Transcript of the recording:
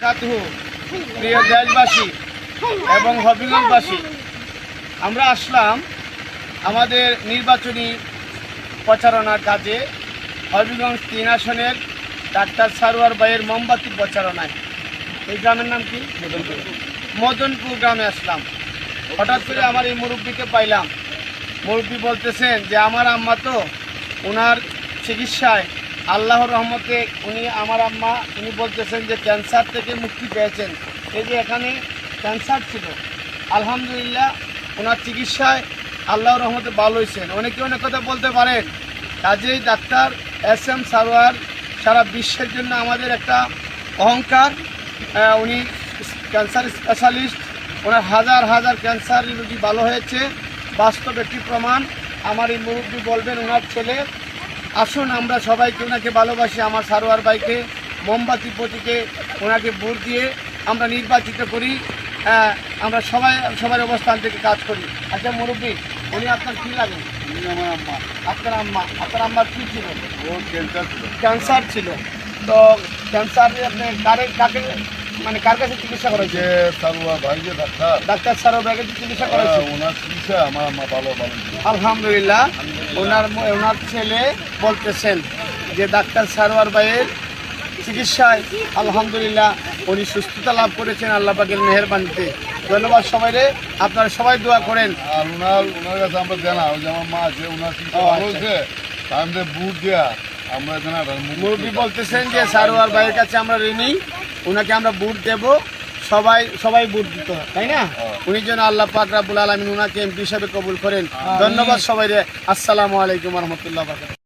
প্রিয় দেশবাসী এবং হবিগঞ্জবাসী আমরা আসলাম আমাদের নির্বাচনী প্রচারণার কাজে, হবিগঞ্জ তিন আসনের ডাক্তার সারোয়ার ভাইয়ের মোমবাতি প্রচারণায়। এই গ্রামের নাম কি? মদনপুর গ্রামে আসলাম। হঠাৎ করে আমার এই মুরব্বীকে পাইলাম। মুরব্বী বলতেছেন যে, আমার আম্মা তো ওনার চিকিৎসায় আল্লাহর রহমতে উনি আমার আম্মা, উনি বলতেছেন যে ক্যান্সার থেকে মুক্তি পেয়েছেন। এই যে এখানে ক্যান্সার ছিল, আলহামদুলিল্লাহ ওনার চিকিৎসায় আল্লাহর রহমতে ভালো হয়েছেন। অনেকে অনেক কথা বলতে পারেন, কাজেই ডাক্তার, এস এম সারোয়ার, সারা বিশ্বের জন্য আমাদের একটা অহংকার। উনি ক্যান্সার স্পেশালিস্ট ওনার হাজার হাজার ক্যান্সার রোগী ভালো হয়েছে। বাস্তব একটি প্রমাণ, আমার এই মুরব্বী বলবেন, ওনার ছেলে আসুন আমরা সবাইকে ওনাকে ভালোবাসি আমার সারোয়ার ভাইকে মোমবাতি প্রতীকে ওনাকে ভোট দিয়ে আমরা নির্বাচিত করি। আহ, আমরা সবাই সবার অবস্থান থেকে কাজ করি। আচ্ছা মুরব্বী উনি আপনার কী লাগে? আমার আম্মা। আপনার আম্মা। আপনার আম্মার কী ছিল? ও ক্যান্সার ছিল। ক্যান্সার ছিল। তো ক্যান্সার আপনি কারে কাকে মানে কার কাছে চিকিৎসা করেছে সারুয়া ভাই যে ডাক্তার। ডাক্তার সারো ব্যাগে চিকিৎসা করেছে হ্যাঁ, ওনার চিকিৎসা আমার আম্মা ভালো ভালো আলহামদুলিল্লাহ। ওনার ওনার ছেলে বলতেছেন যে ডাক্তার সারোয়ার ভাইয়ের চিকিৎসায় আলহামদুলিল্লাহ উনি সুস্থতা লাভ করেছেন আল্লাহ পাকের মেহরবানিতে। ধন্যবাদ সবাই রে। আপনারা সবাই দোয়া করেন। আর ওনার ওনার কাছে আমরা জানা ওই যে আমার মা আছে ওনার চিকিৎসা ভালো আচ্ছা। হয়েছে বুট দেওয়া আমরা এখানে মুরব্বী বলতেছেন যে সারোয়ার ভাইয়ের কাছে আমরা ঋণী ওনাকে আমরা বুট দেব। সবাই সবাই বুট দিত তাই না? হ্যাঁ। উনি যেন আল্লাহ পাক রাবুল আলমিন ওনাকে এমপি হিসাবে কবুল করেন। ধন্যবাদ সবাই রে। আসসালামু আলাইকুম রহমতুল্লাহ